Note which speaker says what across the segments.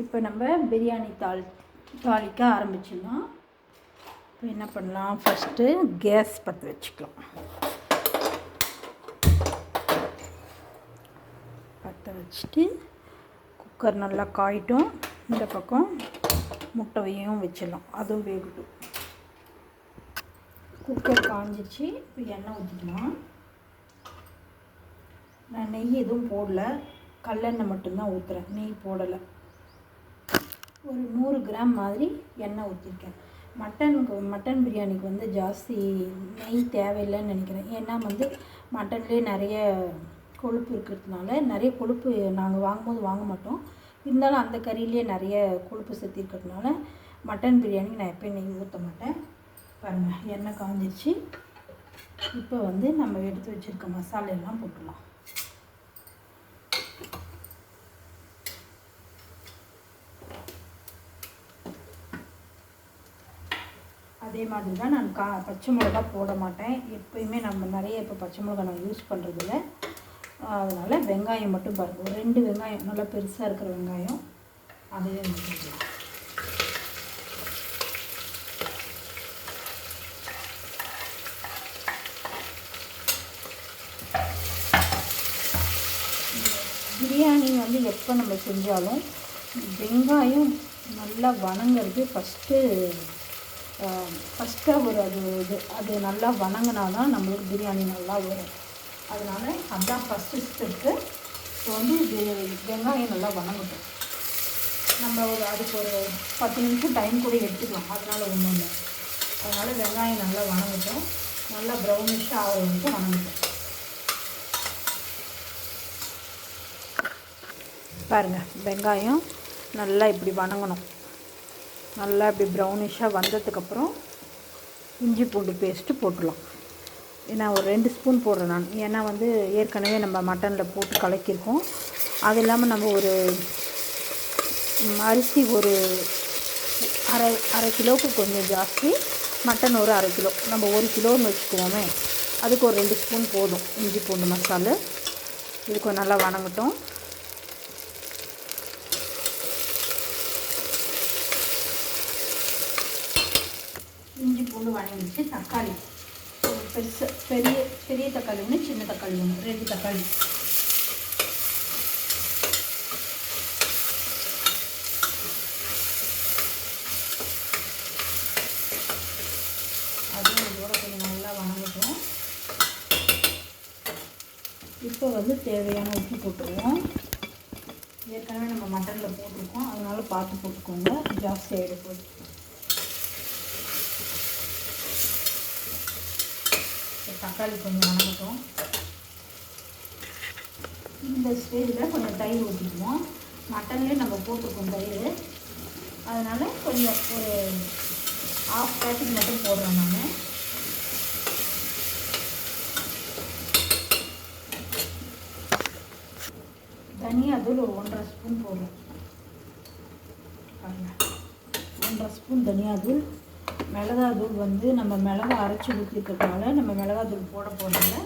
Speaker 1: இப்போ நம்ம பிரியாணி தாள் தாளிக்க ஆரம்பிச்சிடலாம். இப்போ என்ன பண்ணலாம்? ஃபஸ்ட்டு கேஸ் பற்ற வச்சுக்கலாம். பற்ற வச்சுட்டு குக்கர் நல்லா காயிட்டும். இந்த பக்கம் முட்டையும் வச்சிடலாம். அதுவும் வேகட்டும். குக்கர் காஞ்சிச்சு இப்போ எண்ணெய் ஊற்றிக்கலாம் நான் நெய் எதுவும் போடல. கல்லெண்ணெய் மட்டும்தான் ஊற்றுறேன் நெய் போடலை. ஒரு நூறு கிராம் மாதிரி எண்ணெய் ஊற்றிருக்கேன் மட்டனுக்கு மட்டன் பிரியாணிக்கு வந்து ஜாஸ்தி நெய் தேவையில்லைன்னு நினைக்கிறேன். ஏன்னா வந்து மட்டன்லேயே நிறைய கொழுப்பு இருக்கிறதுனால நிறைய கொழுப்பு நாங்கள் வாங்கும்போது வாங்க மாட்டோம். இருந்தாலும் அந்த கறியிலே நிறைய கொழுப்பு சக்தி இருக்கிறதுனால மட்டன் பிரியாணிக்கு நான் எப்போயும் நெய் ஊற்ற மாட்டேன். பாருங்கள் எண்ணெய் காஞ்சிருச்சு. இப்போ வந்து நம்ம எடுத்து வச்சுருக்க மசாலா எல்லாம் போட்டுடலாம். அதே மாதிரி தான் நான் கா பச்சை மிளகா போட மாட்டேன். எப்பயுமே நம்ம நிறைய இப்போ பச்சை மிளகா நான் யூஸ் பண்ணுறதில்ல அதனால் வெங்காயம் மட்டும் பாருங்கள் ஒரு ரெண்டு வெங்காயம் நல்லா பெருசாக இருக்கிற வெங்காயம் அதையே ஊற்றிக்கலாம் பிரியாணி வந்து எப்போ நம்ம செஞ்சாலும் வெங்காயம் நல்லா வணங்கிறது ஃபஸ்ட்டு ஃபஸ்ட்டாக ஒரு அது இது அது நல்லா வணங்கினா தான் நம்மளுக்கு பிரியாணி நல்லா வரும். அதனால் அதுதான் ஃபஸ்ட்டு ஸ்டெப்பு இப்போ வந்து இது வெங்காயம் நல்லா வணங்கட்டும். நம்ம ஒரு அதுக்கு ஒரு பத்து நிமிஷம் டைம் கூட எடுத்துக்கலாம். அதனால் ஒன்றும் இல்லை. அதனால் வெங்காயம் நல்லா வணங்கட்டும். நல்லா ப்ரௌனிஷாக ஆகிற வரைக்கும் வணங்கட்டும். பாருங்கள் வெங்காயம் நல்லா இப்படி வணங்கணும். நல்லா இப்படி ப்ரௌனிஷாக வந்ததுக்கப்புறம் இஞ்சி பூண்டு பேஸ்ட்டு போட்டுடலாம். ஏன்னா ஒரு ரெண்டு ஸ்பூன் போடுறேன் நான். ஏன்னா வந்து ஏற்கனவே நம்ம மட்டனில் போட்டு கலக்கியிருக்கோம். அது இல்லாமல் நம்ம ஒரு அரிசி ஒரு அரை அரை கிலோவுக்கு கொஞ்சம் ஜாஸ்தி மட்டன் ஒரு அரை கிலோ. நம்ம ஒரு கிலோன்னு வச்சுக்குவோமே. அதுக்கு ஒரு ரெண்டு ஸ்பூன் போதும் இஞ்சி பூண்டு மசாலா. இது கொஞ்சம் நல்லா வணங்கட்டும். இஞ்சி பூண்டு வணங்கிச்சு தக்காளி. பெருசு பெரிய பெரிய தக்காளி ஒன்று சின்ன தக்காளி ஒன்று ரெண்டு தக்காளி. அதுவும் இதோட கொஞ்சம் நல்லா வணங்கட்டும் இப்போ வந்து தேவையான உப்பு போட்டுருவோம். ஏற்கனவே நம்ம மட்டனில் போட்டிருக்கோம். அதனால் பார்த்து போட்டுக்கோங்க. ஜாஸ்தி போட்டு தக்காளி கொஞ்சம் வணங்கட்டும். இந்த ஸ்டேஜில் கொஞ்சம் தயிர் ஊற்றிக்குவோம் மட்டன்லேயே நம்ம போட்டிருக்கோம் தயிர். அதனால் கொஞ்சம் ஒரு ஆஃப் பேக்கெட் மட்டும் போடுறேன் நான். தனியாத்தூள் ஒரு ஒன்றரை ஸ்பூன் போடுறேன் பாருங்கள் ஒன்றரை ஸ்பூன் தனியாத்தூள் மிளகாத்தூள் வந்து நம்ம மிளகா அரைச்சி ஊற்றிருக்கிறதுனால நம்ம மிளகாத்தூள் போட போகிறதுல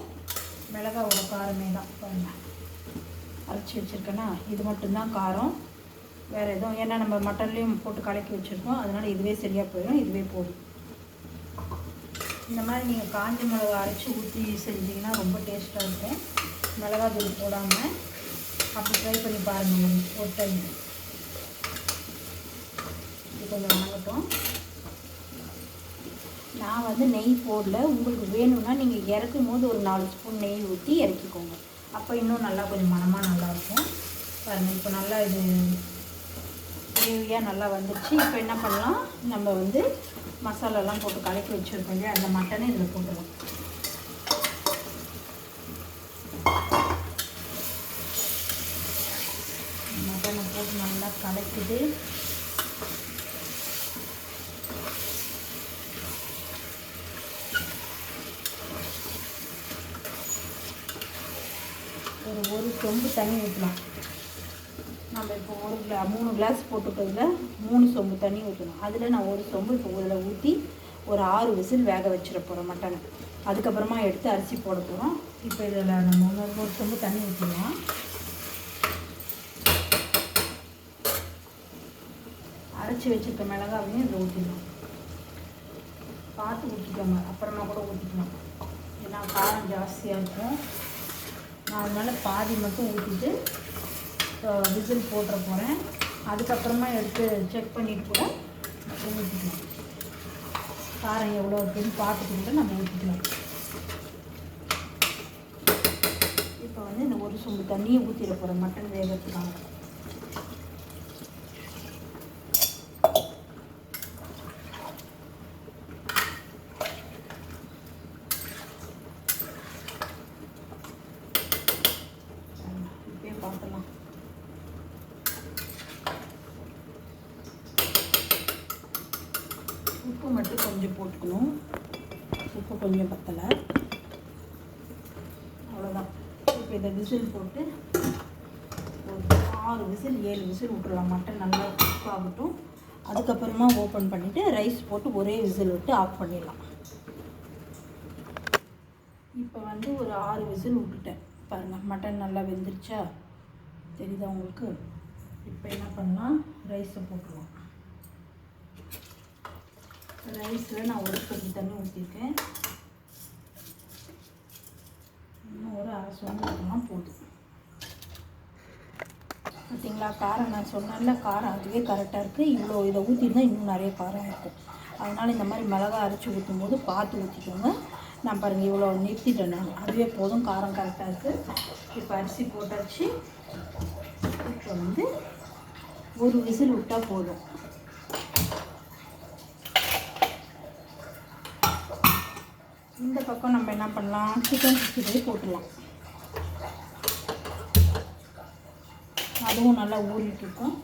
Speaker 1: மிளகாவோட காரமே தான். பாருங்கள் அரைச்சி வச்சுருக்கேன்னா இது மட்டும்தான் காரம். வேறு எதுவும் ஏன்னா நம்ம மட்டன்லேயும் போட்டு கலக்கி வச்சுருக்கோம். அதனால் இதுவே சரியாக போயிடும் இதுவே போதும். இந்த மாதிரி நீங்கள் காஞ்ச மிளகா அரைச்சி ஊற்றி செஞ்சிங்கன்னா ரொம்ப டேஸ்ட்டாக இருக்கும். மிளகாத்தூள் போடாமல் அப்படி ட்ரை பண்ணி பாருங்கள் ஒரு டைம் இது கொஞ்சம் வணங்கட்டும் நான் வந்து நெய் போடல. உங்களுக்கு வேணும்னா நீங்கள் இறக்கும் போது ஒரு நாலு ஸ்பூன் நெய் ஊற்றி இறக்கிக்கோங்க. அப்போ இன்னும் நல்லா கொஞ்சம் மனமாக நல்லாயிருக்கும் பாருங்கள் இப்போ நல்லா இது கிரேவியாக நல்லா வந்துடுச்சு இப்போ என்ன பண்ணலாம்? நம்ம வந்து மசாலாலாம் போட்டு கலக்கி வச்சுருக்கோம் இல்லையா? அந்த மட்டனை இதில் போட்டுருவோம் மட்டனை போட்டு நல்லா கலக்குது. ஒரு ஒரு சொம்பு தண்ணி ஊற்றலாம் நம்ம இப்போ ஒரு கிளா மூணு கிளாஸ் போட்டுக்கிறதுல மூணு சொம்பு தண்ணி ஊற்றணும் அதில் நான் ஒரு சொம்பு இப்போ இதில் ஊற்றி ஒரு ஆறு விசில் வேக வச்சிட போகிறோம் மட்டனை. அதுக்கப்புறமா எடுத்து அரிசி போட போகிறோம் இப்போ இதில் நம்ம ஒரு ஒரு சொம்பு தண்ணி ஊற்றிடலாம் அரைச்சி வச்சுருக்க மிளகாவையும் இதில் ஊற்றிடலாம் பார்த்து ஊற்றிக்கோங்க அப்புறமா கூட ஊற்றிக்கலாம் ஏன்னா காரம் ஜாஸ்தியாக இருக்கும். அதனால் பாதி மட்டும் ஊற்றிட்டு விசில் போட்டுற போகிறேன் அதுக்கப்புறமா எடுத்து செக் பண்ணிட்டு கூட ஊற்றிக்கலாம் காரம் எவ்வளோ இருக்குன்னு பார்த்துட்டு கூட நம்ம ஊற்றிக்கலாம் இப்போ வந்து இந்த ஒரு சொம்பு தண்ணியை ஊற்றிட போகிறேன் மட்டன் வேகிறதுக்காக. உப்பு மட்டும் கொஞ்சம் போட்டுக்கணும். உப்பு கொஞ்சம் பத்தலை. அவ்வளோதான் இப்போ இதை விசில் போட்டு ஒரு ஆறு விசில் ஏழு விசில் விட்டுடலாம் மட்டன் நல்லா குக் ஆகட்டும். அதுக்கப்புறமா ஓப்பன் பண்ணிவிட்டு ரைஸ் போட்டு ஒரே விசில் விட்டு ஆஃப் பண்ணிடலாம். இப்போ வந்து ஒரு ஆறு விசில் விட்டுட்டேன். பாருங்கள் மட்டன் நல்லா வெந்துருச்சா? தெரியுதா உங்களுக்கு? இப்போ என்ன பண்ணலாம்? ரைஸை போட்டுருவோம் ரைஸில் நான் ஒரு சொம்பு தண்ணி ஊற்றிருக்கேன் இன்னும் ஒரு அரை சொம்பு போதும். பார்த்தீங்களா காரம் நான் சொன்னேன்ல காரம் அதுவே கரெக்டாக இருக்குது இவ்வளோ இதை ஊற்றிருந்தால் இன்னும் நிறைய காரம் இருக்கும். அதனால் இந்த மாதிரி மிளகா அரைச்சி ஊற்றும் போது பார்த்து ஊற்றிக்கோங்க நான் பாருங்கள் இவ்வளோ நிறுத்திட்டேன் நான். அதுவே போதும் காரம் கரெக்டாக இருக்குது இப்போ அரிசி போட்டாச்சு. இப்போ வந்து ஒரு விசில் விட்டால் போதும். இந்த பக்கம் நம்ம என்ன பண்ணலாம்? சிக்கன் சிக்ஸ்டி போட்டுடலாம். அதுவும் நல்லா ஊறிட்டுருக்கும்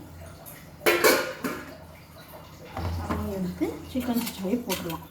Speaker 1: அதையும் எடுத்து சிக்கன் சிக்ஸ்டி போட்டுடலாம்.